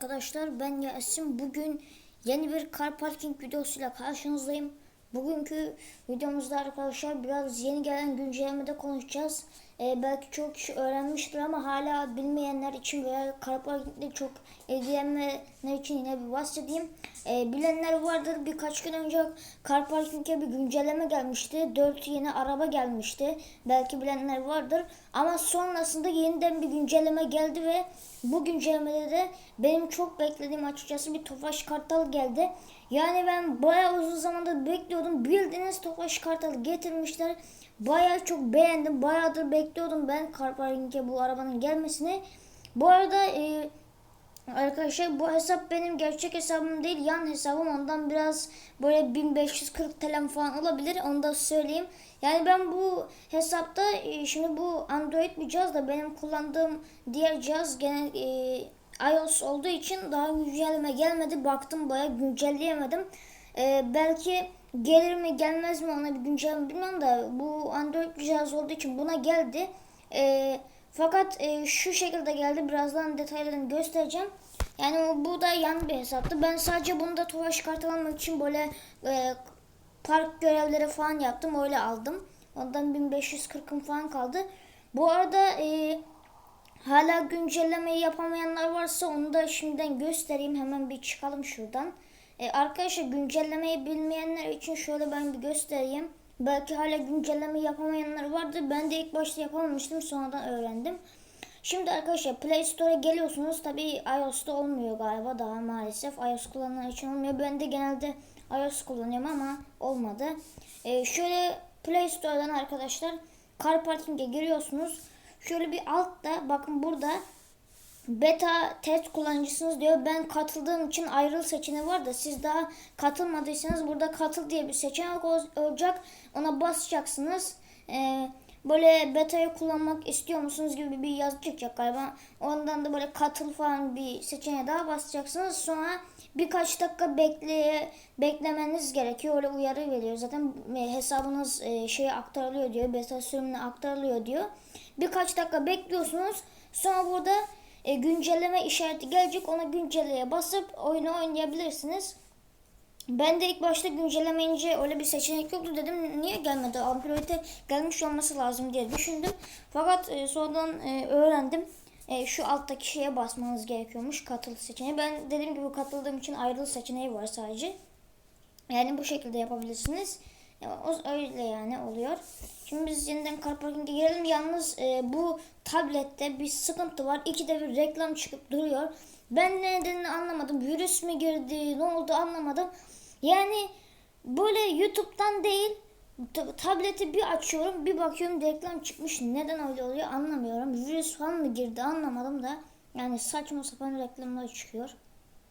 arkadaşlar ben Yasin bugün yeni bir car parking videosuyla karşınızdayım. Bugünkü videomuzda arkadaşlar biraz yeni gelen güncellemede konuşacağız. Ee, belki çok kişi öğrenmiştir ama hala bilmeyenler için veya car parkingle çok ilgilenenler için yine bir bahsedeyim. Ee, bilenler vardır birkaç gün önce parking'e bir güncelleme gelmişti. 4 yeni araba gelmişti. Belki bilenler vardır. Ama sonrasında yeniden bir güncelleme geldi ve bu güncellemede de benim çok beklediğim açıkçası bir Tofaş Kartal geldi. Yani ben bayağı uzun zamandır bekliyordum. Bildiğiniz Tofaş Kartal getirmişler. Bayağı çok beğendim. Bayağıdır bekliyordum ben Car Parking'e bu arabanın gelmesini. Bu arada e, Arkadaşlar bu hesap benim gerçek hesabım değil yan hesabım ondan biraz böyle 1540 TL falan olabilir onu da söyleyeyim. Yani ben bu hesapta e, şimdi bu Android bir cihaz da benim kullandığım diğer cihaz gene e, iOS olduğu için daha güncelleme gelmedi baktım baya güncelleyemedim. E, belki gelir mi gelmez mi ona bir güncelleme bilmiyorum da bu Android cihaz olduğu için buna geldi. Eee fakat e, şu şekilde geldi. Birazdan detaylarını göstereceğim. Yani bu da yan bir hesaptı. Ben sadece bunu da Tofaş kartı almak için böyle e, park görevleri falan yaptım. Öyle aldım. Ondan 1540'ım falan kaldı. Bu arada e, hala güncellemeyi yapamayanlar varsa onu da şimdiden göstereyim. Hemen bir çıkalım şuradan. E, arkadaşlar güncellemeyi bilmeyenler için şöyle ben bir göstereyim. Belki hala güncelleme yapamayanlar vardı. Ben de ilk başta yapamamıştım. Sonradan öğrendim. Şimdi arkadaşlar Play Store'a geliyorsunuz. Tabi iOS'ta olmuyor galiba daha maalesef. iOS kullananlar için olmuyor. Ben de genelde iOS kullanıyorum ama olmadı. E, şöyle Play Store'dan arkadaşlar Car Parking'e giriyorsunuz. Şöyle bir altta bakın burada beta test kullanıcısınız diyor. Ben katıldığım için ayrıl seçeneği var da siz daha katılmadıysanız burada katıl diye bir seçenek ol- olacak. Ona basacaksınız. Ee, böyle beta'yı kullanmak istiyor musunuz gibi bir yazı çıkacak galiba. Ondan da böyle katıl falan bir seçeneğe daha basacaksınız. Sonra birkaç dakika bekle beklemeniz gerekiyor. Öyle uyarı veriyor. Zaten e, hesabınız e, şeye aktarılıyor diyor. Beta sürümüne aktarılıyor diyor. Birkaç dakika bekliyorsunuz. Sonra burada e, güncelleme işareti gelecek. Ona güncelleye basıp oyunu oynayabilirsiniz. Ben de ilk başta güncellemeyince öyle bir seçenek yoktu dedim. Niye gelmedi? Android'e gelmiş olması lazım diye düşündüm. Fakat e, sonradan e, öğrendim. E, şu alttaki şeye basmanız gerekiyormuş. Katıl seçeneği. Ben dediğim gibi katıldığım için ayrıl seçeneği var sadece. Yani bu şekilde yapabilirsiniz. Ya, o öyle yani oluyor. Şimdi biz yeniden car girelim. Yalnız e, bu tablette bir sıkıntı var. İkide bir reklam çıkıp duruyor. Ben nedenini anlamadım. Virüs mü girdi? Ne oldu anlamadım. Yani böyle YouTube'dan değil ta- tableti bir açıyorum bir bakıyorum reklam çıkmış. Neden öyle oluyor anlamıyorum. Virüs falan mı girdi anlamadım da. Yani saçma sapan reklamlar çıkıyor.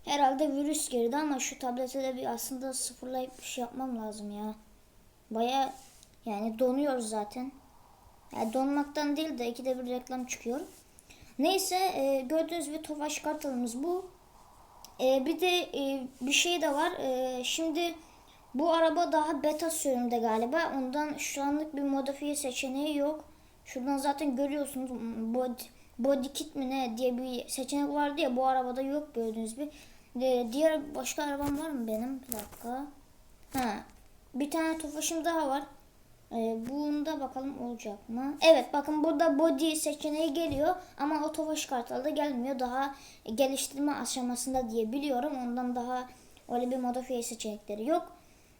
Herhalde virüs girdi ama şu tablete de bir aslında sıfırlayıp bir şey yapmam lazım ya. Baya yani donuyor zaten. Yani donmaktan değil de ikide bir reklam çıkıyor. Neyse e, gördüğünüz gibi Tofaş kartalımız bu. E, bir de e, bir şey de var. E, şimdi bu araba daha beta sürümde galiba. Ondan şu anlık bir modifiye seçeneği yok. Şuradan zaten görüyorsunuz body, body kit mi ne diye bir seçenek vardı ya bu arabada yok gördüğünüz gibi. E, diğer başka arabam var mı benim? Bir dakika. Ha, bir tane tofaşım daha var. Ee, bunda bakalım olacak mı? Evet bakın burada body seçeneği geliyor ama o tofaş kartalda gelmiyor. Daha geliştirme aşamasında diye biliyorum. Ondan daha öyle bir modifiye seçenekleri yok.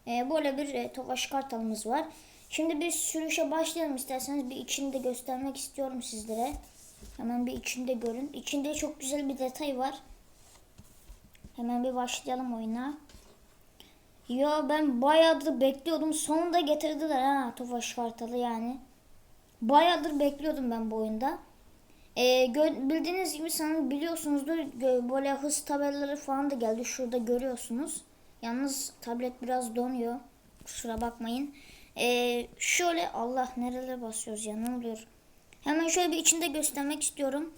Ee, böyle bir e, tofaş kartalımız var. Şimdi bir sürüşe başlayalım isterseniz. Bir içini de göstermek istiyorum sizlere. Hemen bir içinde görün. İçinde çok güzel bir detay var. Hemen bir başlayalım oyuna. Ya ben bayağıdır bekliyordum. Sonunda getirdiler ha Tofaş Kartalı yani. Bayağıdır bekliyordum ben bu oyunda. Ee, bildiğiniz gibi sanırım biliyorsunuzdur böyle hız tabelaları falan da geldi. Şurada görüyorsunuz. Yalnız tablet biraz donuyor. Kusura bakmayın. Ee, şöyle Allah nerelere basıyoruz ya ne oluyor? Hemen şöyle bir içinde göstermek istiyorum.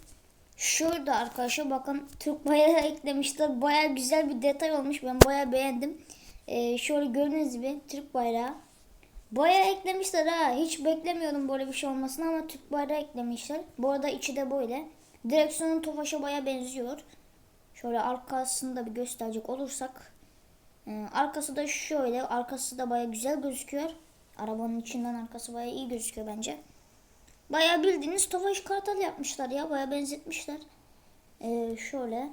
Şurada arkadaşlar bakın Türk bayrağı eklemişler. Baya güzel bir detay olmuş. Ben baya beğendim. Ee, şöyle gördüğünüz gibi Türk bayrağı. Baya eklemişler ha. Hiç beklemiyordum böyle bir şey olmasını ama Türk bayrağı eklemişler. Bu arada içi de böyle. Direksiyonun Tofaş'a baya benziyor. Şöyle arkasını da bir gösterecek olursak. Ee, arkası da şöyle. Arkası da baya güzel gözüküyor. Arabanın içinden arkası baya iyi gözüküyor bence. Baya bildiğiniz Tofaş Kartal yapmışlar ya. Baya benzetmişler. Ee, şöyle.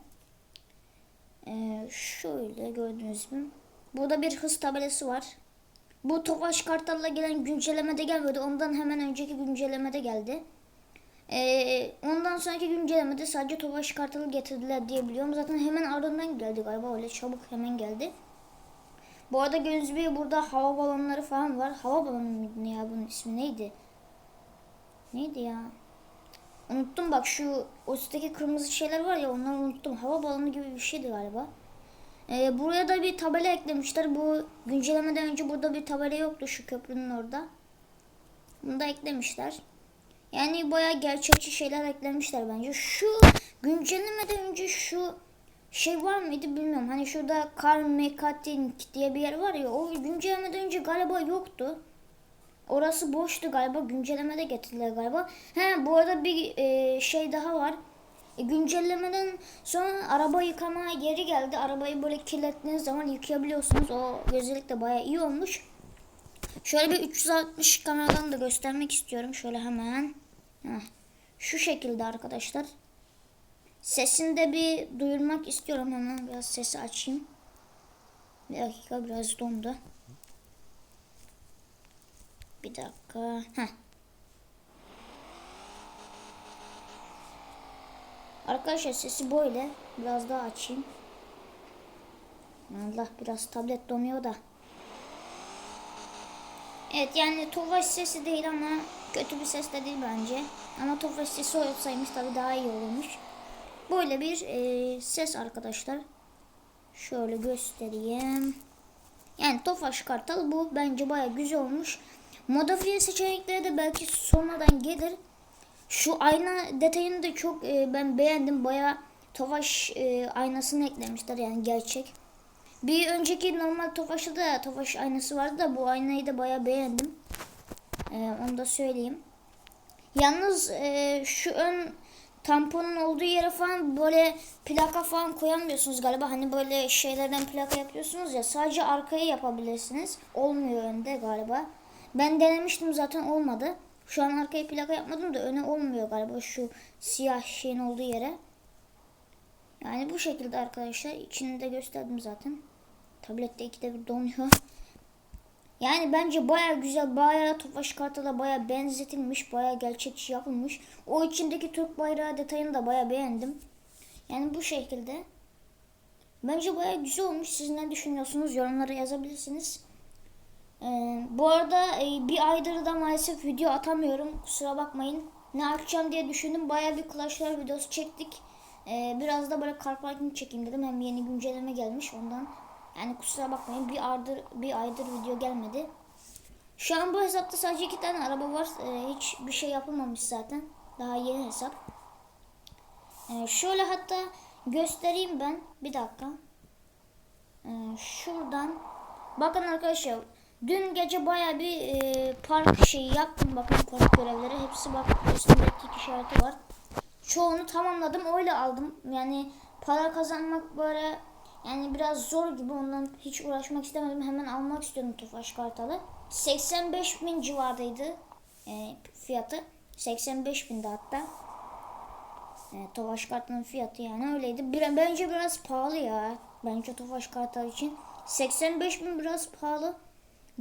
Ee, şöyle gördüğünüz gibi. Burada bir hız tabelası var. Bu Tofaş Kartal'la gelen güncellemede gelmedi. Ondan hemen önceki güncellemede geldi. Ee, ondan sonraki güncellemede sadece Tofaş Kartal'ı getirdiler diye biliyorum. Zaten hemen ardından geldi galiba. Öyle çabuk hemen geldi. Bu arada gördüğünüz gibi burada hava balonları falan var. Hava balonu muydu ya bunun ismi neydi? Neydi ya? Unuttum bak şu o kırmızı şeyler var ya onları unuttum. Hava balonu gibi bir şeydi galiba. Ee, buraya da bir tabela eklemişler. Bu güncellemeden önce burada bir tabela yoktu şu köprünün orada. Bunu da eklemişler. Yani bayağı gerçekçi şeyler eklemişler bence. Şu güncellemeden önce şu şey var mıydı bilmiyorum. Hani şurada Car Mekanik diye bir yer var ya o güncellemeden önce galiba yoktu. Orası boştu galiba. Güncellemede getirdiler galiba. He bu arada bir e, şey daha var. E, güncellemeden sonra araba yıkama yeri geldi. Arabayı böyle kirlettiğiniz zaman yıkayabiliyorsunuz. O özellik de bayağı iyi olmuş. Şöyle bir 360 kameradan da göstermek istiyorum. Şöyle hemen. Heh. Şu şekilde arkadaşlar. Sesini de bir duyurmak istiyorum. Hemen biraz sesi açayım. Bir dakika biraz dondu. Bir dakika. Heh. Arkadaşlar sesi böyle. Biraz daha açayım. Allah biraz tablet donuyor da. Evet yani Tofaş sesi değil ama kötü bir ses de değil bence. Ama Tofaş sesi olsaymış tabii daha iyi olurmuş. Böyle bir e, ses arkadaşlar. Şöyle göstereyim. Yani Tofaş Kartal bu bence baya güzel olmuş. Modifiye seçenekleri de belki sonradan gelir. Şu ayna detayını da çok e, ben beğendim. Baya Tofaş e, aynasını eklemişler yani gerçek. Bir önceki normal Tofaş'ta da Tofaş aynası vardı da bu aynayı da baya beğendim. E, onu da söyleyeyim. Yalnız e, şu ön tamponun olduğu yere falan böyle plaka falan koyamıyorsunuz galiba. Hani böyle şeylerden plaka yapıyorsunuz ya sadece arkaya yapabilirsiniz. Olmuyor önde galiba. Ben denemiştim zaten olmadı. Şu an arkaya plaka yapmadım da öne olmuyor galiba şu siyah şeyin olduğu yere. Yani bu şekilde arkadaşlar. İçini de gösterdim zaten. Tablette ikide bir donuyor. Yani bence baya güzel, baya Tofaş Kartal'a baya benzetilmiş, baya gerçekçi yapılmış. O içindeki Türk bayrağı detayını da baya beğendim. Yani bu şekilde. Bence baya güzel olmuş. Siz ne düşünüyorsunuz? Yorumlara yazabilirsiniz. Ee, bu arada e, bir aydır da maalesef video atamıyorum. Kusura bakmayın. Ne yapacağım diye düşündüm. Baya bir Clash Royale videosu çektik. Ee, biraz da böyle car çekeyim dedim. Hem yeni güncelleme gelmiş ondan. Yani kusura bakmayın bir aydır, bir aydır video gelmedi. Şu an bu hesapta sadece iki tane araba var. Ee, hiç bir şey yapılmamış zaten. Daha yeni hesap. Şöyle hatta göstereyim ben. Bir dakika. Şuradan. Bakın arkadaşlar. Dün gece baya bir e, park şeyi yaptım. Bakın park görevleri. Hepsi bak üstündeki işareti var. Çoğunu tamamladım. Öyle aldım. Yani para kazanmak böyle yani biraz zor gibi ondan hiç uğraşmak istemedim. Hemen almak istiyorum Tofaş Kartal'ı. 85 bin civardaydı e, fiyatı. 85 bindi hatta. E, Tofaş Kartal'ın fiyatı yani öyleydi. Bir, bence biraz pahalı ya. Bence Tofaş Kartal için. 85 bin biraz pahalı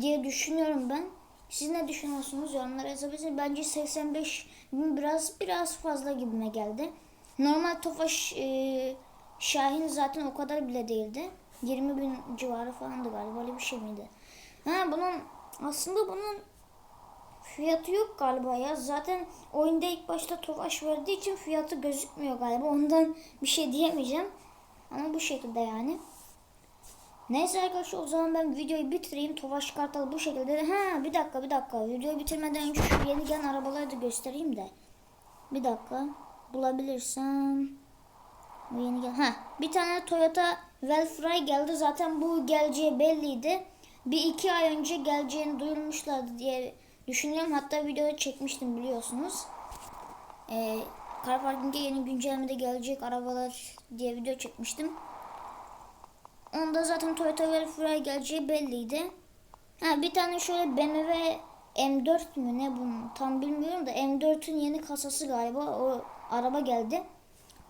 diye düşünüyorum ben. Siz ne düşünüyorsunuz? Yorumlara yazabilirsiniz. Bence 85 bin biraz biraz fazla gibime geldi. Normal Tofaş e, Şahin zaten o kadar bile değildi. 20 bin civarı falandı galiba öyle bir şey miydi? Ha bunun aslında bunun fiyatı yok galiba ya. Zaten oyunda ilk başta Tofaş verdiği için fiyatı gözükmüyor galiba. Ondan bir şey diyemeyeceğim. Ama bu şekilde yani. Neyse arkadaşlar o zaman ben videoyu bitireyim. Tofaş Kartal bu şekilde. Ha bir dakika bir dakika. Videoyu bitirmeden önce şu yeni gelen arabaları da göstereyim de. Bir dakika. Bulabilirsem. Bu yeni gel. Ha, bir tane Toyota Velfry geldi. Zaten bu geleceği belliydi. Bir iki ay önce geleceğini duyurmuşlardı diye düşünüyorum. Hatta videoda çekmiştim biliyorsunuz. Ee, Car Parking'e yeni güncellemede gelecek arabalar diye video çekmiştim. Onda zaten Toyota Velfire geleceği belliydi. Ha bir tane şöyle BMW M4 mü ne bunun tam bilmiyorum da M4'ün yeni kasası galiba o araba geldi.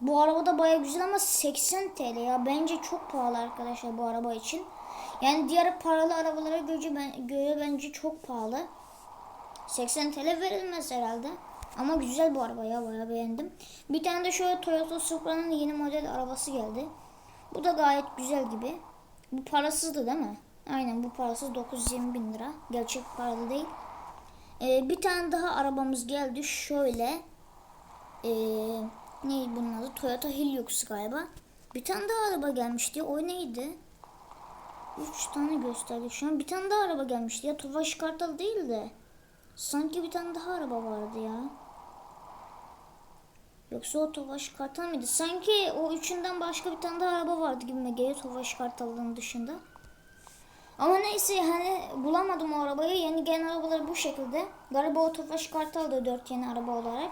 Bu araba da baya güzel ama 80 TL ya bence çok pahalı arkadaşlar bu araba için. Yani diğer paralı arabalara göre, ben, göre bence çok pahalı. 80 TL verilmez herhalde. Ama güzel bu araba ya bayağı beğendim. Bir tane de şöyle Toyota Supra'nın yeni model arabası geldi. Bu da gayet güzel gibi. Bu parasızdı değil mi? Aynen bu parasız 920 bin lira. Gerçek paralı değil. Ee, bir tane daha arabamız geldi. Şöyle. Ee, neydi bunun adı? Toyota Hilux galiba. Bir tane daha araba gelmişti. O neydi? Üç tane gösterdi şu an. Bir tane daha araba gelmişti ya. Tofaş Kartal değil de. Sanki bir tane daha araba vardı ya. Yoksa o Tofaş Kartal mıydı? Sanki o üçünden başka bir tane daha araba vardı gibi geliyor Tofaş Kartal'ın dışında. Ama neyse hani bulamadım o arabayı. Yeni gelen arabalar bu şekilde. Galiba o Tofaş Kartal da 4 yeni araba olarak.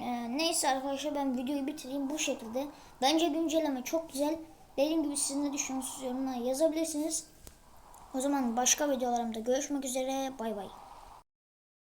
Ee, neyse arkadaşlar ben videoyu bitireyim bu şekilde. Bence güncelleme çok güzel. Dediğim gibi siz ne düşünüyorsunuz yorumlara yazabilirsiniz. O zaman başka videolarımda görüşmek üzere. Bay bay.